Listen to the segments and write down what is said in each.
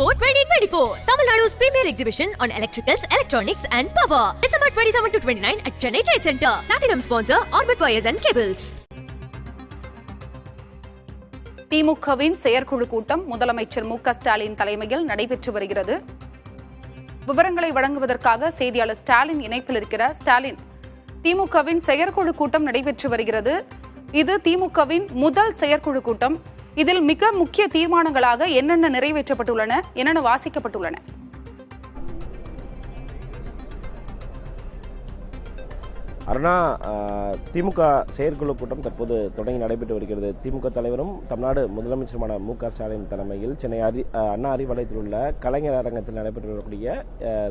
Expo 2024, Tamil Nadu's premier exhibition on electricals, electronics and power. December 27 to 29 at Chennai Trade Center. Platinum sponsor Orbit Wires and Cables. திமுகவின் செயற்குழு கூட்டம் முதலமைச்சர் மு க ஸ்டாலின் தலைமையில் நடைபெற்று வருகிறது விவரங்களை வழங்குவதற்காக செய்தியாளர் ஸ்டாலின் இணைப்பில் இருக்கிறார் ஸ்டாலின் திமுகவின் செயற்குழு கூட்டம் நடைபெற்று வருகிறது இது திமுகவின் முதல் செயற்குழு கூட்டம் இதில் மிக முக்கிய தீர்மானங்களாக என்னென்ன நிறைவேற்றப்பட்டுள்ளன என்னென்ன வாசிக்கப்பட்டுள்ளன? அருணா திமுக செயற்குழு கூட்டம் தற்போது தொடங்கி நடைபெற்று வருகிறது. திமுக தலைவரும் தமிழ்நாடு முதலமைச்சருமான மு க ஸ்டாலின் தலைமையில் சென்னை அரி அண்ணா அறிவாலயத்தில் உள்ள கலைஞர் அரங்கத்தில் நடைபெற்று வரக்கூடிய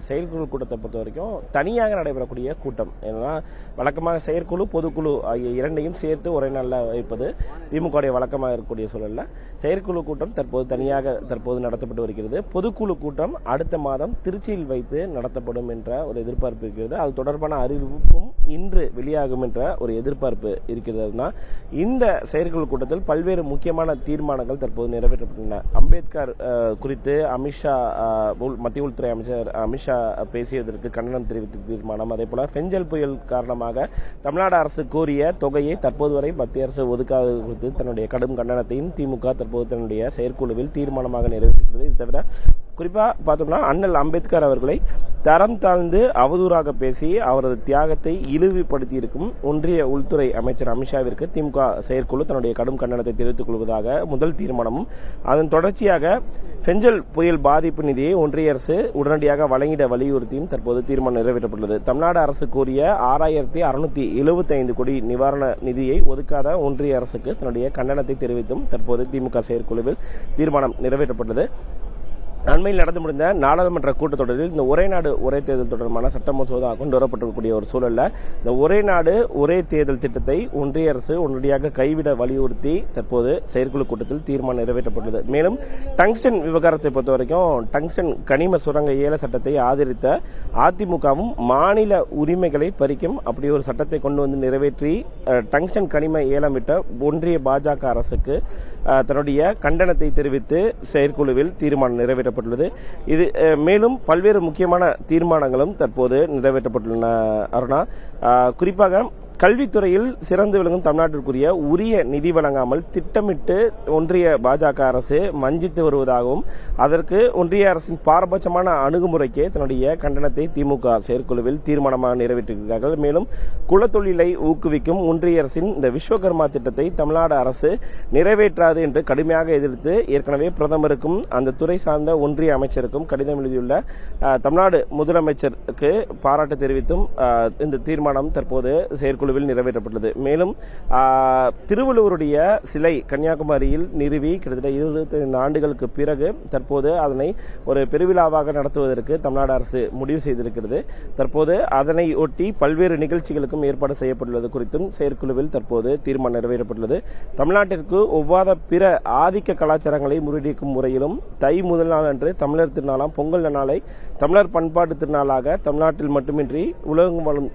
செயற்குழு கூட்டத்தை பொறுத்த வரைக்கும் தனியாக நடைபெறக்கூடிய கூட்டம். ஏன்னா வழக்கமாக செயற்குழு பொதுக்குழு ஆகிய இரண்டையும் சேர்த்து ஒரே நாளில் வைப்பது திமுகவுடைய வழக்கமாக இருக்கக்கூடிய சூழலில். செயற்குழு கூட்டம் தற்போது தனியாக தற்போது நடத்தப்பட்டு வருகிறது. பொதுக்குழு கூட்டம் அடுத்த மாதம் திருச்சியில் வைத்து நடத்தப்படும் என்ற ஒரு எதிர்பார்ப்பு இருக்கிறது. அது தொடர்பான அறிவிப்பும் இன்று வெளியாகும் என்ற ஒரு எதிர்பார்ப்பு இருக்கிறதுனா இந்த செயற்குழு கூட்டத்தில் பல்வேறு முக்கியமான தீர்மானங்கள் தற்போது நிறைவேற்றப்பட்டுள்ளன. அம்பேத்கர் குறித்து அமித்ஷா உள்- மத்திய உள்துறை அமைச்சர் அமித்ஷா பேசியதற்கு கண்டனம் தெரிவித்த தீர்மானம் அதே போல பெஞ்சல் புயல் காரணமாக தமிழ்நாடு அரசு கோரிய தொகையை தற்போது வரை மத்திய அரசு ஒதுக்காதது குறித்து தன்னுடைய கடும் கண்டனத்தையும் திமுக தற்போது தன்னுடைய செயற்குழுவில் தீர்மானமாக நிறைவேற்றுகிறது இது தவிர குறிப்பாக பார்த்தோம்னா அண்ணல் அம்பேத்கர் அவர்களை தரம் தாழ்ந்து அவதூறாக பேசி அவரது தியாகத்தை இழிவுபடுத்தியிருக்கும் ஒன்றிய உள்துறை அமைச்சர் அமித்ஷாவிற்கு திமுக செயற்குழு தன்னுடைய கடும் கண்டனத்தை தெரிவித்துக் கொள்வதாக முதல் தீர்மானமும். அதன் தொடர்ச்சியாக பெஞ்சல் புயல் பாதிப்பு நிதியை ஒன்றிய அரசு உடனடியாக வழங்கிட வலியுறுத்தியும் தற்போது தீர்மானம் நிறைவேற்றப்பட்டுள்ளது. தமிழ்நாடு அரசு கோரிய ஆறாயிரத்தி அறுநூத்தி எழுபத்தி ஐந்து கோடி நிவாரண நிதியை ஒதுக்காத ஒன்றிய அரசுக்கு தன்னுடைய கண்டனத்தை தெரிவித்தும் தற்போது திமுக செயற்குழுவில் தீர்மானம் நிறைவேற்றப்பட்டது அண்மையில் நடந்து முடிந்த நாடாளுமன்ற கூட்டத்தொடரில் இந்த ஒரே நாடு ஒரே தேர்தல் தொடர்பான சட்ட மசோதா கொண்டு வரப்பட்டிருக்கக்கூடிய ஒரு சூழலில் இந்த ஒரே நாடு ஒரே தேர்தல் திட்டத்தை ஒன்றிய அரசு உடனடியாக கைவிட வலியுறுத்தி தற்போது செயற்குழு கூட்டத்தில் தீர்மானம் நிறைவேற்றப்பட்டது மேலும் டங்ஸ்டன் விவகாரத்தை பொறுத்த வரைக்கும் டங்ஸ்டன் கனிம சுரங்க ஏல சட்டத்தை ஆதரித்த அதிமுகவும் மாநில உரிமைகளை பறிக்கும் அப்படி ஒரு சட்டத்தை கொண்டு வந்து நிறைவேற்றி டங்ஸ்டன் கனிம ஏலம் விட்ட ஒன்றிய பாஜக அரசுக்கு தன்னுடைய கண்டனத்தை தெரிவித்து செயற்குழுவில் தீர்மானம் நிறைவேற்றப்பட்டுள்ளது. இது மேலும் பல்வேறு முக்கியமான தீர்மானங்களும் தற்போது நிறைவேற்றப்பட்டுள்ளன அருணா. குறிப்பாக கல்வித்துறையில் சிறந்து விளங்கும் தமிழ்நாட்டிற்குரிய உரிய நிதி வழங்காமல் திட்டமிட்டு ஒன்றிய பாஜக அரசு வஞ்சித்து வருவதாகவும் அதற்கு ஒன்றிய அரசின் பாரபட்சமான அணுகுமுறைக்கு தன்னுடைய கண்டனத்தை திமுக செயற்குழுவில் தீர்மானமாக நிறைவேற்றியிருக்கிறார்கள் மேலும் குலத்தொழிலை ஊக்குவிக்கும் ஒன்றிய அரசின் இந்த விஸ்வகர்மா திட்டத்தை தமிழ்நாடு அரசு நிறைவேற்றாது என்று கடுமையாக எதிர்த்து ஏற்கனவே பிரதமருக்கும் அந்த துறை சார்ந்த ஒன்றிய அமைச்சருக்கும் கடிதம் எழுதியுள்ள தமிழ்நாடு முதலமைச்சருக்கு பாராட்டு தெரிவித்தும் இந்த தீர்மானம் தற்போது செயற்குழு குழுவில் நிறைவேற்றப்பட்டது மேலும் திருவள்ளுவருடைய சிலை கன்னியாகுமரியில் நிறுவி கிட்டத்தட்ட இருபத்தி ஐந்து ஆண்டுகளுக்கு பிறகு தற்போது அதனை ஒரு பெருவிழாவாக நடத்துவதற்கு தமிழ்நாடு அரசு முடிவு செய்திருக்கிறது. தற்போது அதனை ஒட்டி பல்வேறு நிகழ்ச்சிகளுக்கும் ஏற்பாடு செய்யப்பட்டுள்ளது குறித்தும் செயற்குழுவில் தற்போது தீர்மானம் நிறைவேற்றப்பட்டுள்ளது. தமிழ்நாட்டிற்கு ஒவ்வாத பிற ஆதிக்க கலாச்சாரங்களை முறியடிக்கும் முறையிலும் தை முதல் நாள் அன்று தமிழர் திருநாளாம் பொங்கல் நாளை தமிழர் பண்பாட்டு திருநாளாக தமிழ்நாட்டில் மட்டுமின்றி உலகம் வாழும்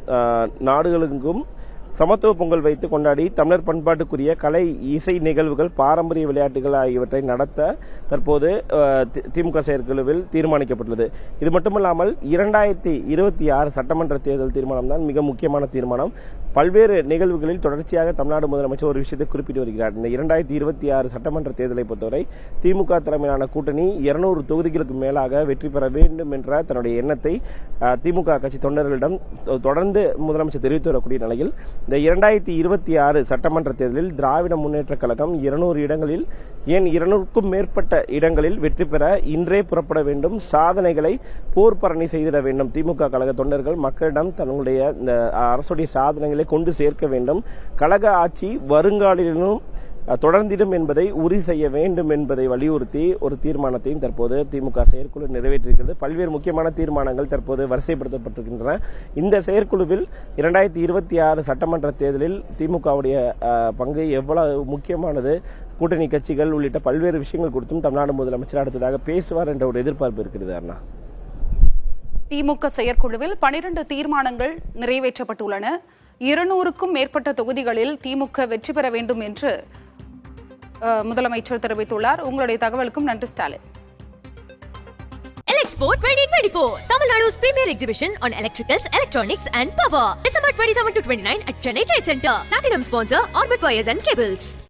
நாடுகளுக்கும் சமத்துவ பொங்கல் வைத்து கொண்டாடி தமிழர் பண்பாட்டுக்குரிய கலை இசை நிகழ்வுகள் பாரம்பரிய விளையாட்டுகள் ஆகியவற்றை நடத்த தற்போது தி- திமுக செயற்குழுவில் தீர்மானிக்கப்பட்டுள்ளது. இது மட்டுமல்லாமல் இரண்டாயிரத்தி இருபத்தி ஆறு சட்டமன்ற தேர்தல் தீர்மானம் தான் மிக முக்கியமான தீர்மானம். பல்வேறு நிகழ்வுகளில் தொடர்ச்சியாக தமிழ்நாடு முதலமைச்சர் ஒரு விஷயத்தை குறிப்பிட்டு வருகிறார். இந்த இரண்டாயிரத்தி இருபத்தி ஆறு சட்டமன்ற தேர்தலை பொறுத்தவரை திமுக தலைமையிலான கூட்டணி இருநூறு தொகுதிகளுக்கு மேலாக வெற்றி பெற வேண்டும் என்ற தன்னுடைய எண்ணத்தை திமுக கட்சி தொண்டர்களிடம் தொ- தொடர்ந்து முதலமைச்சர் தெரிவித்து வரக்கூடிய நிலையில் இந்த இரண்டாயிரத்தி இருபத்தி ஆறு சட்டமன்ற தேர்தலில் திராவிட முன்னேற்ற கழகம் இருநூறு இடங்களில் ஏன் இருநூறுக்கும் மேற்பட்ட இடங்களில் வெற்றி பெற இன்றே புறப்பட வேண்டும் சாதனைகளை போர்ப்பரணி செய்திட வேண்டும். திமுக கழக தொண்டர்கள் மக்களிடம் தங்களுடைய இந்த அரசுடைய சாதனைகளை கொண்டு சேர்க்க வேண்டும். கழக ஆட்சி வருங்காலிலும் தொடர்ந்திடும் என்பதை உறுதி செய்ய வேண்டும் என்பதை வலியுறுத்தி ஒரு தீர்மானத்தையும் தற்போது திமுக செயற்குழு நிறைவேற்றியிருக்கிறது. பல்வேறு முக்கியமான தீர்மானங்கள் தற்போது வரிசைப்படுத்தப்பட்டிருக்கின்றன. இந்த செயற்குழுவில் இரண்டாயிரத்தி இருபத்தி ஆறு சட்டமன்ற தேர்தலில் திமுகவுடைய பங்கு எவ்வளவு முக்கியமானது கூட்டணி கட்சிகள் உள்ளிட்ட பல்வேறு விஷயங்கள் குறித்தும் தமிழ்நாடு முதலமைச்சர் அடுத்ததாக பேசுவார் என்ற ஒரு எதிர்பார்ப்பு இருக்கிறது அண்ணா. திமுக செயற்குழுவில் பனிரெண்டு தீர்மானங்கள் நிறைவேற்றப்பட்டுள்ளன. இருநூறுக்கும் மேற்பட்ட தொகுதிகளில் திமுக வெற்றி பெற வேண்டும் என்று முதலமைச்சர் தெரிவித்துள்ளார் உங்களுடைய தகவலுக்கும் நன்றி Stalin Expo 2024, Tamil Nadu's premier exhibition on electricals, electronics and power. December 27 to 29 at Chennai Trade Center. Platinum sponsor Orbit Wires and Cables.